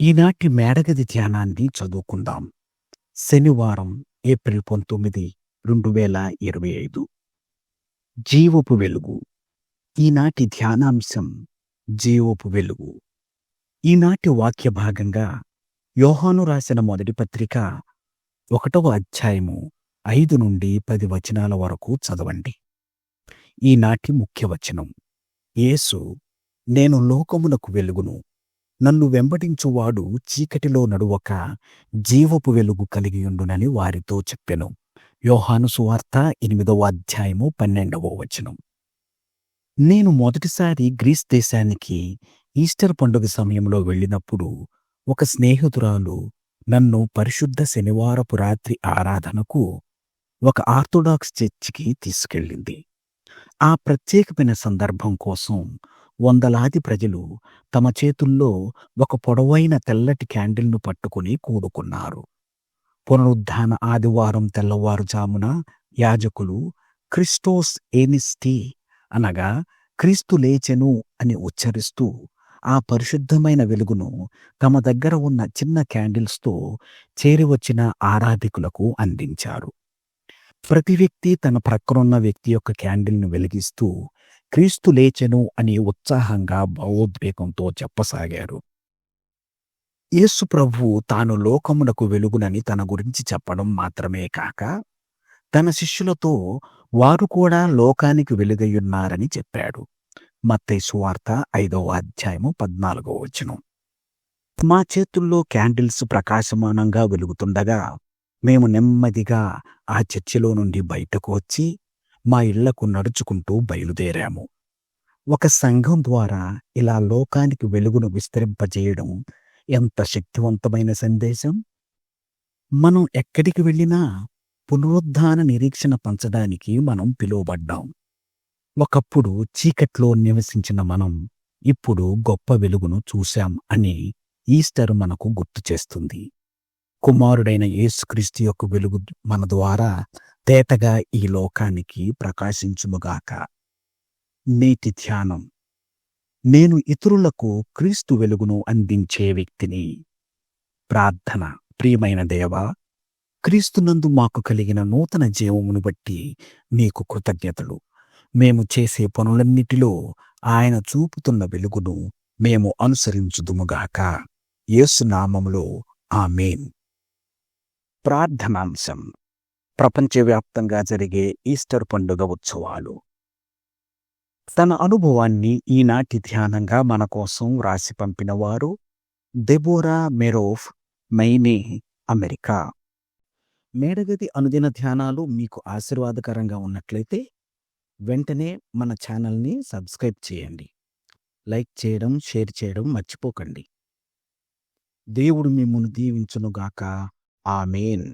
ఈనాటి మేడగది ధ్యానాన్ని చదువుకుందాం. శనివారం ఏప్రిల్ పంతొమ్మిది రెండు వేల ఇరవై ఐదు. జీవపు వెలుగు. ఈనాటి ధ్యానాంశం జీవపు వెలుగు. ఈనాటి వాక్య భాగంగా యోహాను రాసిన మొదటి పత్రిక ఒకటవ అధ్యాయము ఐదు నుండి పది వచనాల వరకు చదవండి. ఈనాటి ముఖ్య వచనం. యేసు నేను లోకమునకు వెలుగును. నన్ను వెంబడించువాడు చీకటిలో నడువక జీవపు వెలుగు కలిగియుండునని వారితో చెప్పెను. యోహాను సువార్త ఎనిమిదవ అధ్యాయము పన్నెండవ వచనం. నేను మొదటిసారి గ్రీస్ దేశానికి ఈస్టర్ పండుగ సమయంలో వెళ్ళినప్పుడు ఒక స్నేహితురాలు నన్ను పరిశుద్ధ శనివారపు రాత్రి ఆరాధనకు ఒక ఆర్థోడాక్స్ చర్చికి తీసుకెళ్ళింది. ఆ ప్రత్యేకమైన సందర్భం కోసం వందలాది ప్రజలు తమ చేతుల్లో ఒక పొడవైన తెల్లటి క్యాండిల్ను పట్టుకుని కూడుకున్నారు. పునరుద్ధాన ఆదివారం తెల్లవారుజామున యాజకులు క్రిస్టోస్ ఏనిస్టీ అనగా క్రీస్తు లేచెను అని ఉచ్చరిస్తూ ఆ పరిశుద్ధమైన వెలుగును తమ దగ్గర ఉన్న చిన్న క్యాండిల్స్తో చేరివచ్చిన ఆరాధికులకు అందించారు. ప్రతి వ్యక్తి తన ప్రక్కనున్న వ్యక్తి యొక్క క్యాండిల్ను వెలిగిస్తూ క్రీస్తు లేచెను అని ఉత్సాహంగా భావోద్వేగంతో చెప్పసాగారు. యేసు ప్రభు తాను లోకమునకు వెలుగునని తన గురించి చెప్పడం మాత్రమే కాక తన శిష్యులతో వారు కూడా లోకానికి వెలుగయ్యున్నారని చెప్పాడు. మత్తయి సువార్త ఐదవ అధ్యాయము పద్నాలుగో వచనం. మా చేతుల్లో క్యాండిల్స్ ప్రకాశమానంగా వెలుగుతుండగా మేము నెమ్మదిగా ఆ చర్చిలో నుండి బయటకు వచ్చి మా ఇళ్ళకు నడుచుకుంటూ బయలుదేరాము. ఒక సంఘం ద్వారా ఇలా లోకానికి వెలుగును విస్తరింపజేయడం ఎంత శక్తివంతమైన సందేశం? మనం ఎక్కడికి వెళ్ళినా పునరుద్ధాన నిరీక్షణ పంచడానికి మనం పిలువబడ్డాం. ఒకప్పుడు చీకట్లో నివసించిన మనం ఇప్పుడు గొప్ప వెలుగును చూశాం అని ఈస్టర్ మనకు గుర్తు చేస్తుంది. కుమారుడైన యేసుక్రీస్తు యొక్క వెలుగు మన ద్వారా తేటగా ఈ లోకానికి ప్రకాశించుముగాక నేటి ధ్యానం. నేను ఇతరులకు క్రీస్తు వెలుగును అందించే వ్యక్తిని. ప్రార్థన. ప్రియమైన దేవా క్రీస్తునందు మాకు కలిగిన నూతన జీవమును బట్టి నీకు కృతజ్ఞతలు. మేము చేసే పనులన్నిటిలో ఆయన చూపుతున్న వెలుగును మేము అనుసరించుదుముగాక. యేసునామములో ఆమెన్. ప్రార్థనాంశం. ప్రపంచవ్యాప్తంగా జరిగే ఈస్టర్ పండుగ ఉత్సవాలు. తన అనుభవాన్ని ఈనాటి ధ్యానంగా మన కోసం రాసి పంపినవారు దెబోరా మెరోఫ్ మైనే అమెరికా. మేడగది అనుదిన ధ్యానాలు మీకు ఆశీర్వాదకరంగా ఉన్నట్లయితే వెంటనే మన ఛానల్ని సబ్స్క్రైబ్ చేయండి. లైక్ చేయడం షేర్ చేయడం మర్చిపోకండి. దేవుడు మిమ్మల్ని దీవించునుగాక. ఆమెన్.